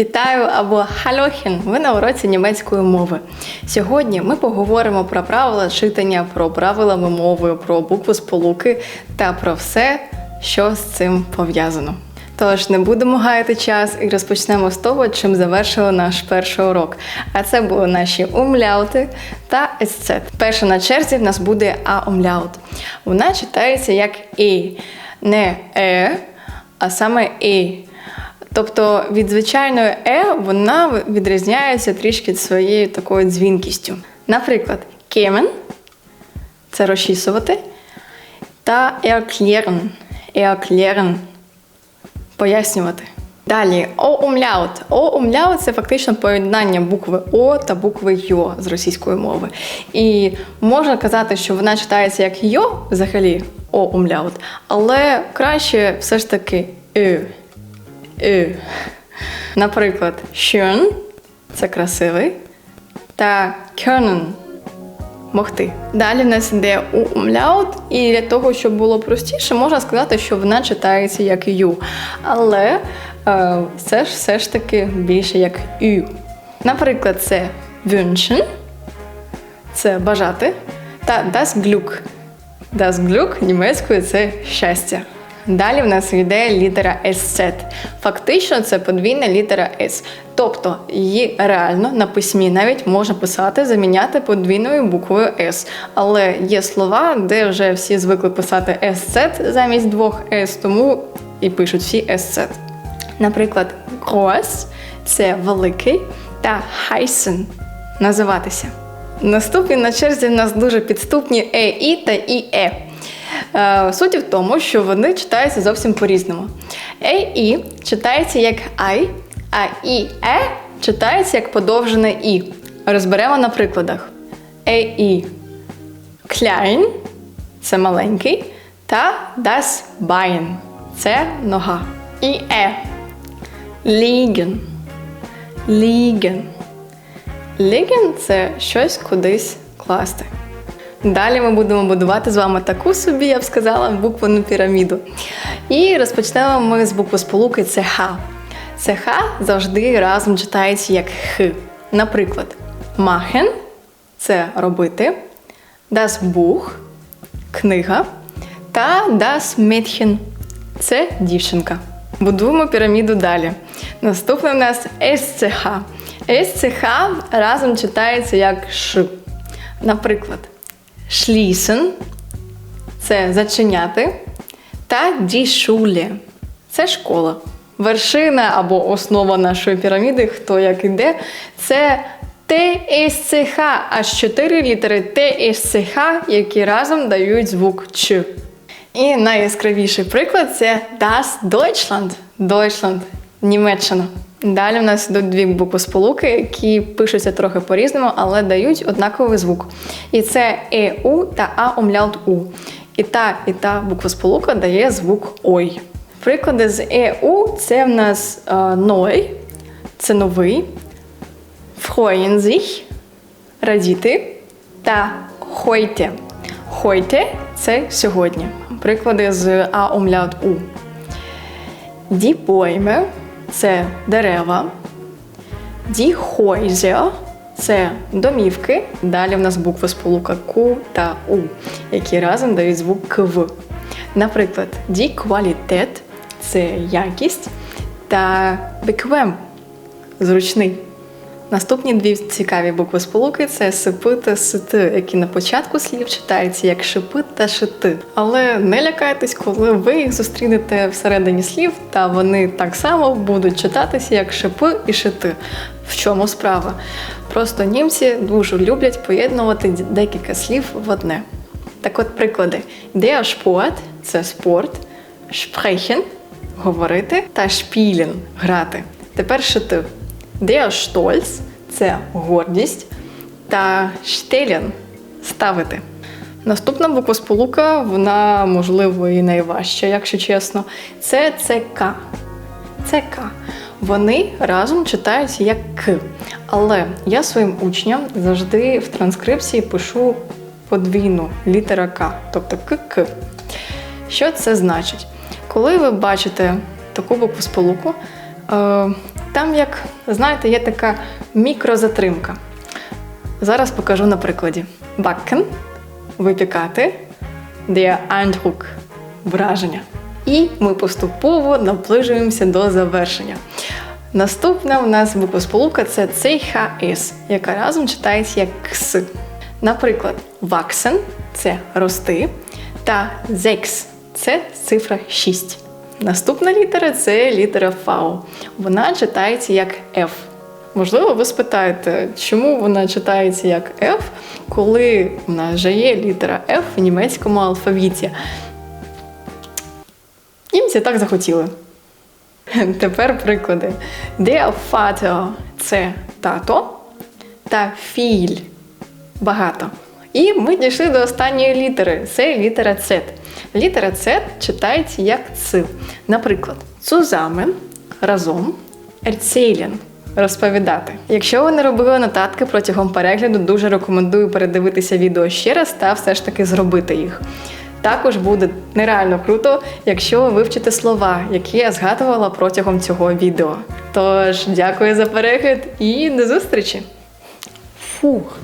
Вітаю або Хальохін! Ви на уроці німецької мови. Сьогодні ми поговоримо про правила читання, про правила вимови, про букви сполуки та про все, що з цим пов'язано. Тож не будемо гаяти час і розпочнемо з того, чим завершили наш перший урок. А це були наші умляути та есцет. Перша на черзі в нас буде а-умляут. Вона читається як і, не е, а саме і. Тобто від звичайної е вона відрізняється трішки своєю такою дзвінкістю. Наприклад, кемен це розчісувати, та erklären, erklären – пояснювати. Далі о-умляут. О-умляут – це фактично поєднання букви О та букви Йо з російської мови. І можна казати, що вона читається як Йо взагалі о-умляут, але краще все ж таки Ю. Ю. Наприклад, schön – це красивий, та können – могти. Далі в нас йде умляут, і для того, щоб було простіше, можна сказати, що вона читається як ю. Але е, це ж все ж таки більше як ю. Наприклад, це wünschen – це бажати, та das Glück. Das Glück німецькою це щастя. Далі в нас йде літера SZ. Фактично це подвійна літера S. Тобто її реально на письмі навіть можна писати, заміняти подвійною буквою S. Але є слова, де вже всі звикли писати SZ замість двох S, тому і пишуть всі SZ. Наприклад, groß – це великий та heißen – називатися. Наступні на черзі в нас дуже підступні е, та і. Е, Суть в тому, що вони читаються зовсім по-різному. Е і читається як ай, а і е читається як подовжене і. Розберемо на прикладах. Е і klein – це маленький, та das Bein – це нога. І е liegen. Liegen. Liegen – це щось кудись класти. Далі ми будемо будувати з вами таку собі, я б сказала, буквену піраміду. І розпочнемо ми з букви сполуки це Х. Це Х завжди разом читається як Х. Наприклад, machen – це робити, das Buch – книга, та das Mädchen – це дівчинка. Будуємо піраміду далі. Наступне у нас СЦХ. СЦХ разом читається як Ш. Наприклад, schließen – це зачиняти, та die Schule – це школа. Вершина або основа нашої піраміди, хто як іде, це ТСЦХ, аж чотири літери ТСЦХ, які разом дають звук Ч. І найяскравіший приклад це Das Deutschland. Deutschland – Німеччина. Далі в нас йдуть дві буквосполуки, які пишуться трохи по-різному, але дають однаковий звук. І це ЕУ та А умляут У. І та, і та буквосполука дає звук Ой. Приклади з ЕУ це в нас е, ной, це новий, sich – радіти та heute. Heute – це сьогодні. Приклади з А умляут У. Bäume – це дерева. діхойзя – це домівки. Далі в нас букви сполука Ку та У, які разом дають звук КВ. Наприклад, ді-квалітет – це якість та беквем – зручний. Наступні дві цікаві букви сполуки це сипи та сити, які на початку слів читаються як шипи та шити. Але не лякайтесь, коли ви їх зустрінете всередині слів, та вони так само будуть читатися як шипи і шити. В чому справа? Просто німці дуже люблять поєднувати декілька слів в одне. Так от приклади: Der Sport – це спорт, sprechen – говорити та spielen – грати. Тепер шити. Der Stolz – це гордість, та stellen – ставити. Наступна буквосполука, вона, можливо, і найважча, якщо чесно. Це ЦК. ЦК. Вони разом читаються як К. Але я своїм учням завжди в транскрипції пишу подвійну літера К, тобто КК. Що це значить? Коли ви бачите таку буквосполуку, е, Там, як знаєте, є така мікрозатримка. Зараз покажу на прикладі. Backen – випікати, der Eindruck – враження. І ми поступово наближуємося до завершення. Наступна у нас буквосполука це CHS, яка разом читається як кс. Наприклад, wachsen – це рости, та sechs – це цифра 6. Наступна літера це літера V. Вона читається як F. Можливо, ви спитаєте, чому вона читається як F, коли в нас вже є літера F в німецькому алфавіті. Німці так захотіли. Тепер приклади. Der Vater – це тато, та viel – багато. І ми дійшли до останньої літери. Це літера Z. Літера Z читається як ц. Наприклад, zusammen – разом, erzählen – розповідати. Якщо ви не робили нотатки протягом перегляду, дуже рекомендую передивитися відео ще раз та все ж таки зробити їх. Також буде нереально круто, якщо ви вивчите слова, які я згадувала протягом цього відео. Тож, дякую за перегляд і до зустрічі! Фух!